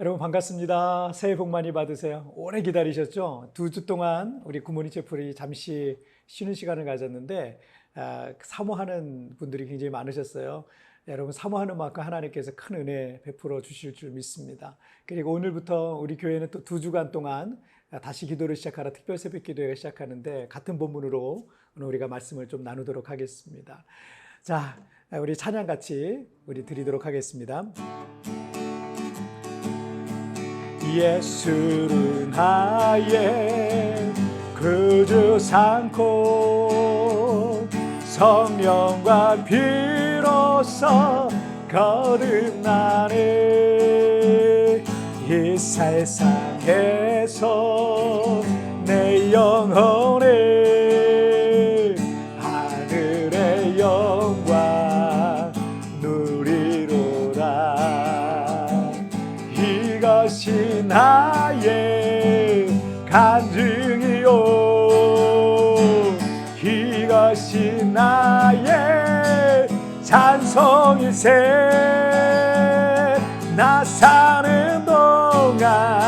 여러분 반갑습니다. 새해 복 많이 받으세요. 오래 기다리셨죠? 두 주 동안 우리 굿모닝 채플이 잠시 쉬는 시간을 가졌는데 아, 사모하는 분들이 굉장히 많으셨어요. 여러분 사모하는 만큼 하나님께서 큰 은혜 베풀어 주실 줄 믿습니다. 그리고 오늘부터 우리 교회는 또 두 주간 동안 다시 기도를 시작하라 특별 새벽 기도회가 시작하는데 같은 본문으로 오늘 우리가 말씀을 좀 나누도록 하겠습니다. 자, 우리 찬양 같이 우리 드리도록 하겠습니다. 예수는 나의 구주 삼고 성령과 비로소 거듭나네 이 세상에서 내 영혼을 나의 간증이요. 이것이 나의 찬송일세. 나 사는 동안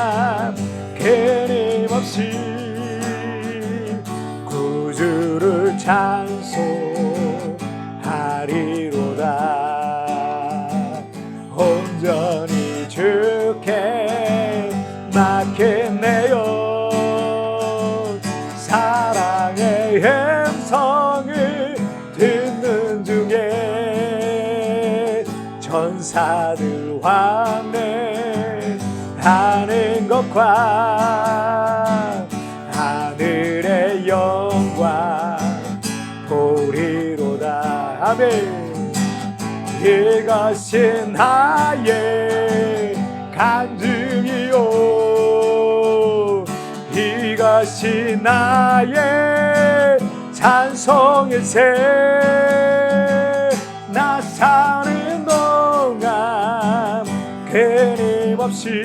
전사들 환대 하는 것과 하늘의 영광 보리로다. 아멘. 이것이 나의 간증이요. 이것이 나의 찬송일세. 나 사는 끊임없이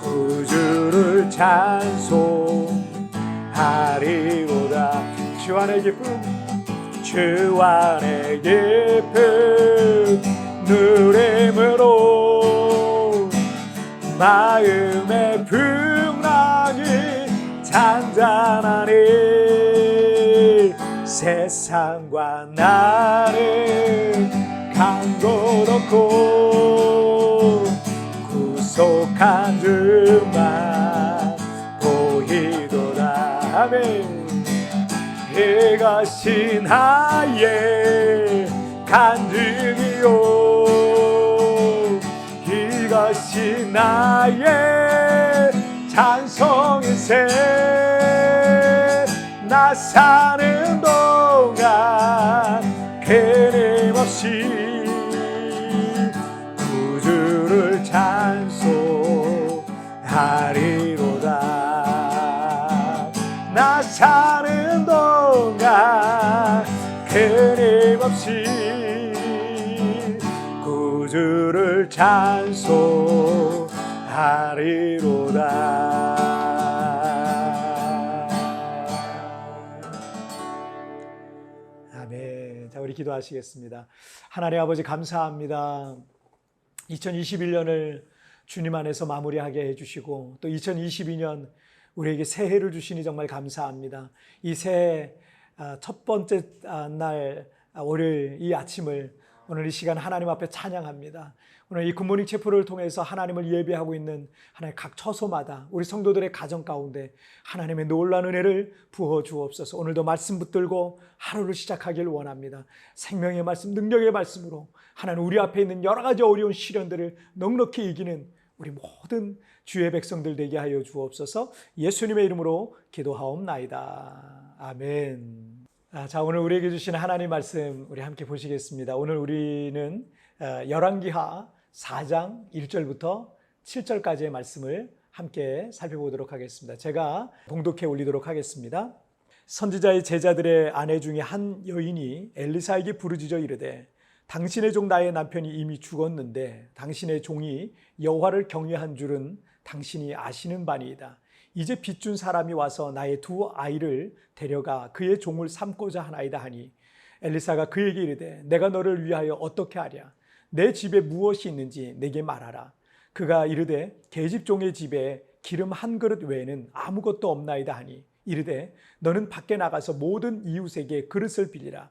구주를 찬송하리로다. 주 안의 기쁨 주 안의 깊은 누림으로 마음의 풍랑이 잔잔하니 세상과 나를 간곳 없고 주만 보이도다. 아멘. 이것이 나의 간증이요. 이것이 나의 찬송일세 나 사는 동안 끊임 사는 동안 끊임없이 구주를 찬송하리로다. 우리 기도하시겠습니다. 하나님 아버지 감사합니다. 2021년을 주님 안에서 마무리하게 해주시고 또 2022년 우리에게 새해를 주시니 정말 감사합니다. 이 새해 아, 첫 번째 아, 날 아, 월요일 이 아침을 오늘 이 시간 하나님 앞에 찬양합니다. 오늘 이 굿모닝 체프를 통해서 하나님을 예배하고 있는 하나의 각 처소마다 우리 성도들의 가정 가운데 하나님의 놀라운 은혜를 부어 주옵소서. 오늘도 말씀 붙들고 하루를 시작하길 원합니다. 생명의 말씀, 능력의 말씀으로 하나님 우리 앞에 있는 여러 가지 어려운 시련들을 넉넉히 이기는 우리 모든 주의 백성들 되게 하여 주옵소서. 예수님의 이름으로 기도하옵나이다. 아멘. 아, 자, 오늘 우리에게 주신 하나님 말씀 우리 함께 보시겠습니다. 오늘 우리는 어, 열왕기하 4장 1절부터 7절까지의 말씀을 함께 살펴보도록 하겠습니다. 제가 봉독해 올리도록 하겠습니다. 선지자의 제자들의 아내 중에 한 여인이 엘리사에게 부르짖어 이르되 당신의 종 나의 남편이 이미 죽었는데 당신의 종이 여호와를 경외한 줄은 당신이 아시는 바니이다. 이제 빚준 사람이 와서 나의 두 아이를 데려가 그의 종을 삼고자 하나이다 하니 엘리사가 그에게 이르되 내가 너를 위하여 어떻게 하랴? 내 집에 무엇이 있는지 내게 말하라. 그가 이르되 계집 종의 집에 기름 한 그릇 외에는 아무것도 없나이다 하니 이르되 너는 밖에 나가서 모든 이웃에게 그릇을 빌리라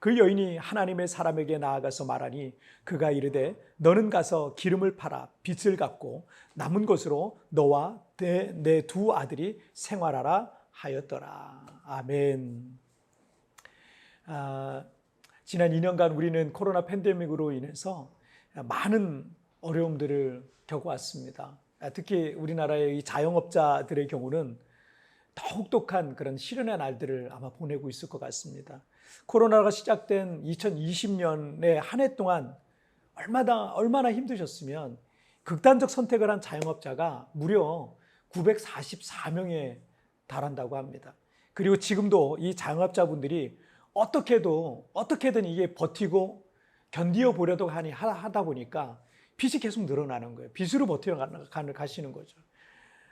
그 여인이 하나님의 사람에게 나아가서 말하니 그가 이르되 너는 가서 기름을 팔아 빚을 갚고 남은 것으로 너와 내 두 아들이 생활하라 하였더라 아멘 아, 지난 2년간 우리는 코로나 팬데믹으로 인해서 많은 어려움들을 겪어왔습니다. 아, 특히 우리나라의 이 자영업자들의 경우는 더욱 독한 그런 시련의 날들을 아마 보내고 있을 것 같습니다. 코로나가 시작된 2020년의 한 해 동안 얼마나 얼마나 힘드셨으면 극단적 선택을 한 자영업자가 무려 944명에 달한다고 합니다. 그리고 지금도 이 자영업자분들이 어떻게도 어떻게든 이게 버티고 견디어 보려도 하니 하- 하다 보니까 빚이 계속 늘어나는 거예요. 빚으로 버텨 가- 가시는 거죠.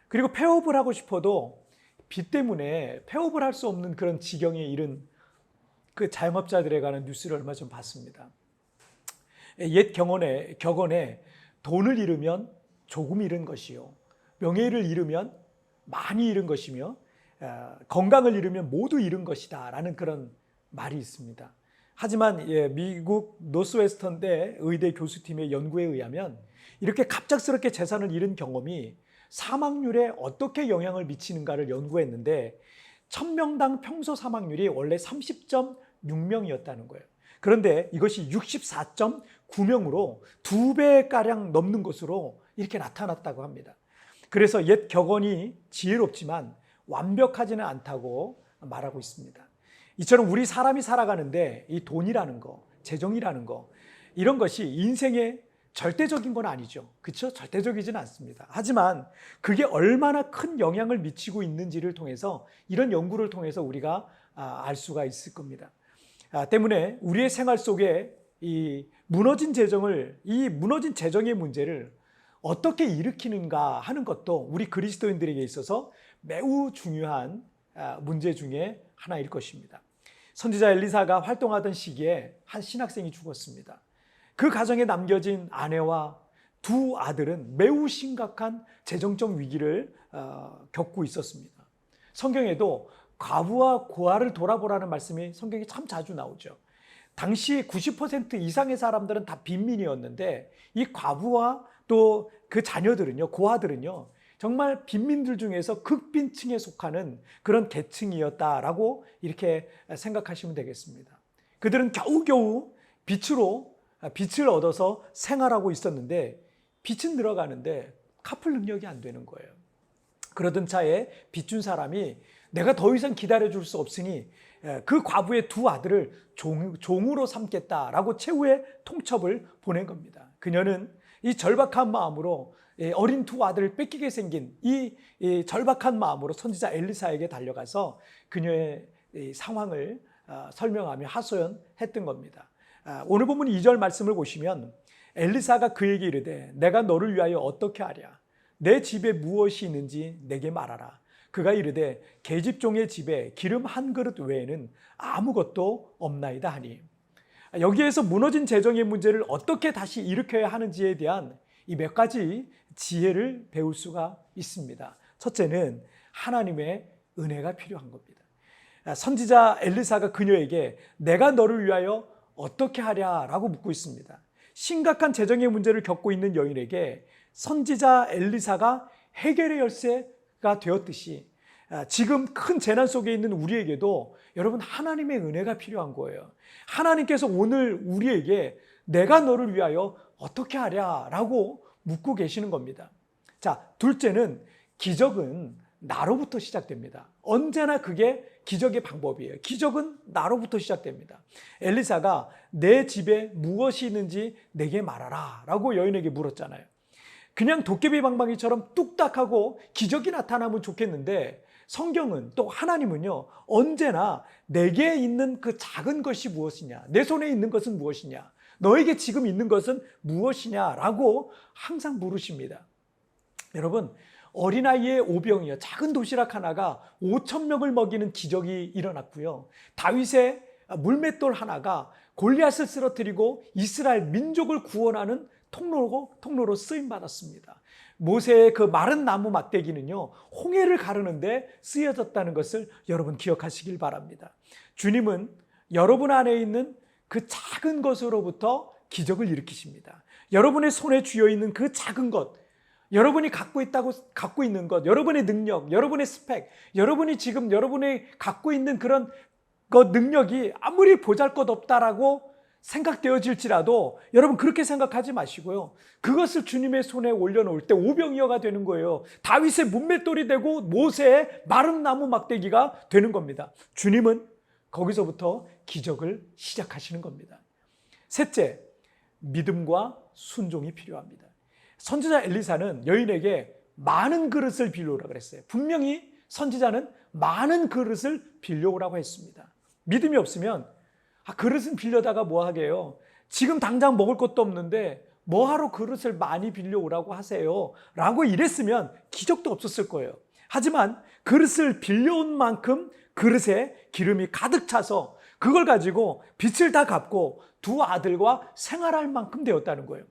그리고 폐업을 하고 싶어도 빚 때문에 폐업을 할 수 없는 그런 지경에 이른 그 자영업자들에 관한 뉴스를 얼마 전 봤습니다. 옛 경언에 격언에 돈을 잃으면 조금 잃은 것이요 명예를 잃으면 많이 잃은 것이며 어, 건강을 잃으면 모두 잃은 것이다 라는 그런 말이 있습니다. 하지만 예, 미국 노스웨스턴대 의대 교수팀의 연구에 의하면 이렇게 갑작스럽게 재산을 잃은 경험이 사망률에 어떻게 영향을 미치는가를 연구했는데 1000명당 평소 사망률이 원래 30.6명이었다는 거예요. 그런데 이것이 64.9명으로 두 배가량 넘는 것으로 이렇게 나타났다고 합니다. 그래서 옛 격언이 지혜롭지만 완벽하지는 않다고 말하고 있습니다. 이처럼 우리 사람이 살아가는데 이 돈이라는 거, 재정이라는 거, 이런 것이 인생의 절대적인 건 아니죠. 그렇죠? 절대적이지는 않습니다. 하지만 그게 얼마나 큰 영향을 미치고 있는지를 통해서 이런 연구를 통해서 우리가 아, 알 수가 있을 겁니다. 아, 때문에 우리의 생활 속에 이 무너진 재정을 이 무너진 재정의 문제를 어떻게 일으키는가 하는 것도 우리 그리스도인들에게 있어서 매우 중요한 아, 문제 중에 하나일 것입니다. 선지자 엘리사가 활동하던 시기에 한 신학생이 죽었습니다. 그 가정에 남겨진 아내와 두 아들은 매우 심각한 재정적 위기를 어, 겪고 있었습니다. 성경에도 과부와 고아를 돌아보라는 말씀이 성경에 참 자주 나오죠. 당시 90% 이상의 사람들은 다 빈민이었는데 이 과부와 또 그 자녀들은요, 고아들은요, 정말 빈민들 중에서 극빈층에 속하는 그런 계층이었다라고 이렇게 생각하시면 되겠습니다. 그들은 겨우겨우 빛으로 빛을 얻어서 생활하고 있었는데 빛은 늘어가는데 갚을 능력이 안 되는 거예요. 그러던 차에 빚준 사람이 내가 더 이상 기다려줄 수 없으니 에, 그 과부의 두 아들을 종, 종으로 삼겠다라고 최후의 통첩을 보낸 겁니다. 그녀는 이 절박한 마음으로 예, 어린 두 아들을 뺏기게 생긴 이, 이 절박한 마음으로 선지자 엘리사에게 달려가서 그녀의 이 상황을 어, 설명하며 하소연했던 겁니다. 아, 오늘 본문 2절 말씀을 보시면 엘리사가 그에게 이르되 내가 너를 위하여 어떻게 하랴 내 집에 무엇이 있는지 내게 말하라 그가 이르되 계집종의 집에 기름 한 그릇 외에는 아무것도 없나이다 하니 여기에서 무너진 재정의 문제를 어떻게 다시 일으켜야 하는지에 대한 이 몇 가지 지혜를 배울 수가 있습니다. 첫째는 하나님의 은혜가 필요한 겁니다. 선지자 엘리사가 그녀에게 내가 너를 위하여 어떻게 하랴라고 묻고 있습니다. 심각한 재정의 문제를 겪고 있는 여인에게 선지자 엘리사가 해결의 열쇠가 되었듯이 아, 지금 큰 재난 속에 있는 우리에게도 여러분 하나님의 은혜가 필요한 거예요. 하나님께서 오늘 우리에게 내가 너를 위하여 어떻게 하랴라고 묻고 계시는 겁니다. 자, 둘째는 기적은 나로부터 시작됩니다. 언제나 그게 기적의 방법이에요. 기적은 나로부터 시작됩니다. 엘리사가 내 집에 무엇이 있는지 내게 말하라 라고 여인에게 물었잖아요. 그냥 도깨비 방망이처럼 뚝딱하고 기적이 나타나면 좋겠는데 성경은 또 하나님은요 언제나 내게 있는 그 작은 것이 무엇이냐 내 손에 있는 것은 무엇이냐 너에게 지금 있는 것은 무엇이냐라고 항상 물으십니다 여러분 어린아이의 오병이요 작은 도시락 하나가 5천 명을 먹이는 기적이 일어났고요 다윗의 물맷돌 하나가 골리앗을 쓰러뜨리고 이스라엘 민족을 구원하는 통로로 통로로 쓰임 받았습니다. 모세의 그 마른 나무 막대기는요 홍해를 가르는데 쓰여졌다는 것을 여러분 기억하시길 바랍니다. 주님은 여러분 안에 있는 그 작은 것으로부터 기적을 일으키십니다. 여러분의 손에 쥐어 있는 그 작은 것, 여러분이 갖고 있다고 갖고 있는 것, 여러분의 능력, 여러분의 스펙, 여러분이 지금 여러분이 갖고 있는 그런 그 능력이 아무리 보잘것 없다라고 생각되어질지라도 여러분 그렇게 생각하지 마시고요. 그것을 주님의 손에 올려놓을 때 오병이어가 되는 거예요. 다윗의 문맷돌이 되고 모세의 마른 나무 막대기가 되는 겁니다. 주님은 거기서부터 기적을 시작하시는 겁니다. 셋째, 믿음과 순종이 필요합니다. 선지자 엘리사는 여인에게 많은 그릇을 빌려오라 그랬어요. 분명히 선지자는 많은 그릇을 빌려오라고 했습니다. 믿음이 없으면 아, 그릇은 빌려다가 뭐 하게요? 지금 당장 먹을 것도 없는데 뭐하러 그릇을 많이 빌려오라고 하세요? 라고 이랬으면 기적도 없었을 거예요. 하지만 그릇을 빌려온 만큼 그릇에 기름이 가득 차서 그걸 가지고 빚을 다 갚고 두 아들과 생활할 만큼 되었다는 거예요.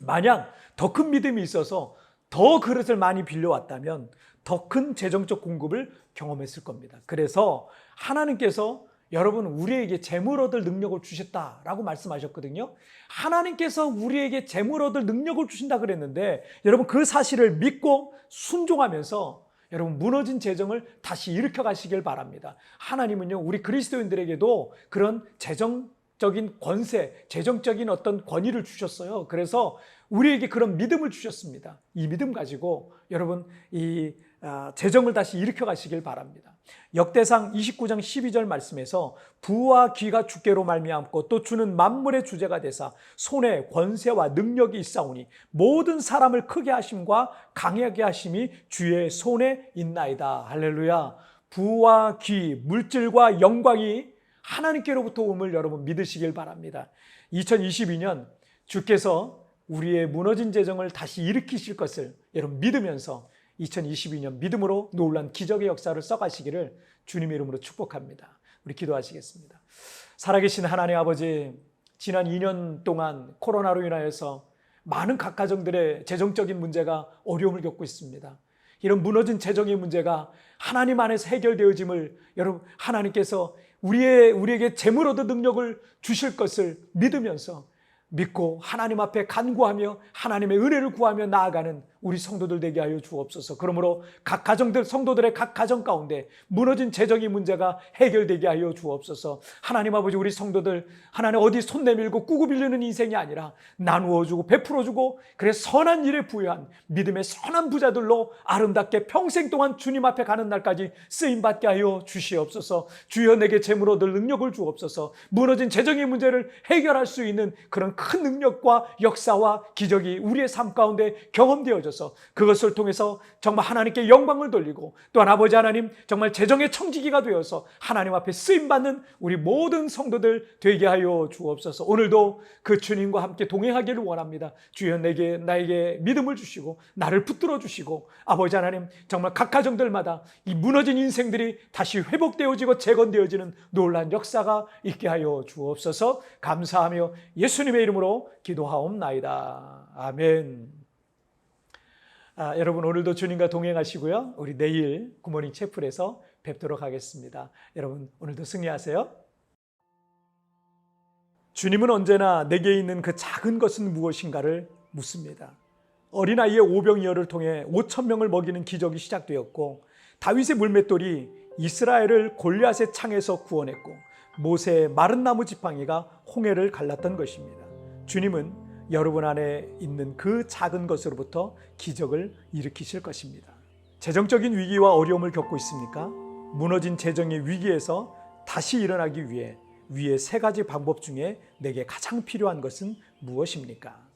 만약 더 큰 믿음이 있어서 더 그릇을 많이 빌려왔다면 더 큰 재정적 공급을 경험했을 겁니다. 그래서 하나님께서 여러분 우리에게 재물 얻을 능력을 주셨다라고 말씀하셨거든요. 하나님께서 우리에게 재물 얻을 능력을 주신다 그랬는데 여러분 그 사실을 믿고 순종하면서 여러분 무너진 재정을 다시 일으켜 가시길 바랍니다. 하나님은요 우리 그리스도인들에게도 그런 재정 적인 권세, 재정적인 어떤 권위를 주셨어요. 그래서 우리에게 그런 믿음을 주셨습니다. 이 믿음 가지고 여러분 이 아, 재정을 다시 일으켜 가시길 바랍니다. 역대상 29장 12절 말씀에서 부와 귀가 주께로 말미암고 또 주는 만물의 주제가 되사 손에 권세와 능력이 있사오니 모든 사람을 크게 하심과 강하게 하심이 주의 손에 있나이다. 할렐루야. 부와 귀, 물질과 영광이 하나님께로부터 옴을 여러분 믿으시길 바랍니다. 2022년 주께서 우리의 무너진 재정을 다시 일으키실 것을 여러분 믿으면서 2022년 믿음으로 놀란 기적의 역사를 써가시기를 주님의 이름으로 축복합니다. 우리 기도하시겠습니다. 살아계신 하나님 아버지, 지난 2년 동안 코로나로 인하여서 많은 각 가정들의 재정적인 문제가 어려움을 겪고 있습니다. 이런 무너진 재정의 문제가 하나님 안에서 해결되어짐을 여러분 하나님께서 우리의 우리에게 재물 얻을 능력을 주실 것을 믿으면서 믿고 하나님 앞에 간구하며 하나님의 은혜를 구하며 나아가는 우리 성도들 되게 하여 주옵소서. 그러므로 각 가정들 성도들의 각 가정 가운데 무너진 재정의 문제가 해결되게 하여 주옵소서. 하나님 아버지 우리 성도들 하나님 어디 손 내밀고 꾸고 빌리는 인생이 아니라 나누어 주고 베풀어 주고 그래 선한 일에 부여한 믿음의 선한 부자들로 아름답게 평생 동안 주님 앞에 가는 날까지 쓰임 받게 하여 주시옵소서. 주여 내게 재물 얻을 능력을 주옵소서. 무너진 재정의 문제를 해결할 수 있는 그런 큰 능력과 역사와 기적이 우리의 삶 가운데 경험되어져 주셔서 그것을 통해서 정말 하나님께 영광을 돌리고 또한 아버지 하나님 정말 재정의 청지기가 되어서 하나님 앞에 쓰임 받는 우리 모든 성도들 되게 하여 주옵소서. 오늘도 그 주님과 함께 동행하기를 원합니다. 주여 내게 나에게 믿음을 주시고 나를 붙들어 주시고 아버지 하나님 정말 각 가정들마다 이 무너진 인생들이 다시 회복되어지고 재건되어지는 놀란 역사가 있게 하여 주옵소서. 감사하며 예수님의 이름으로 기도하옵나이다. 아멘. 아, 여러분 오늘도 주님과 동행하시고요. 우리 내일 굿모닝 채플에서 뵙도록 하겠습니다. 여러분 오늘도 승리하세요. 주님은 언제나 내게 있는 그 작은 것은 무엇인가를 묻습니다. 어린아이의 오병이어를 통해 5천 명을 먹이는 기적이 시작되었고 다윗의 물맷돌이 이스라엘을 골리앗의 창에서 구원했고 모세의 마른 나무 지팡이가 홍해를 갈랐던 것입니다. 주님은 여러분 안에 있는 그 작은 것으로부터 기적을 일으키실 것입니다. 재정적인 위기와 어려움을 겪고 있습니까? 무너진 재정의 위기에서 다시 일어나기 위해 위의 세 가지 방법 중에 내게 가장 필요한 것은 무엇입니까?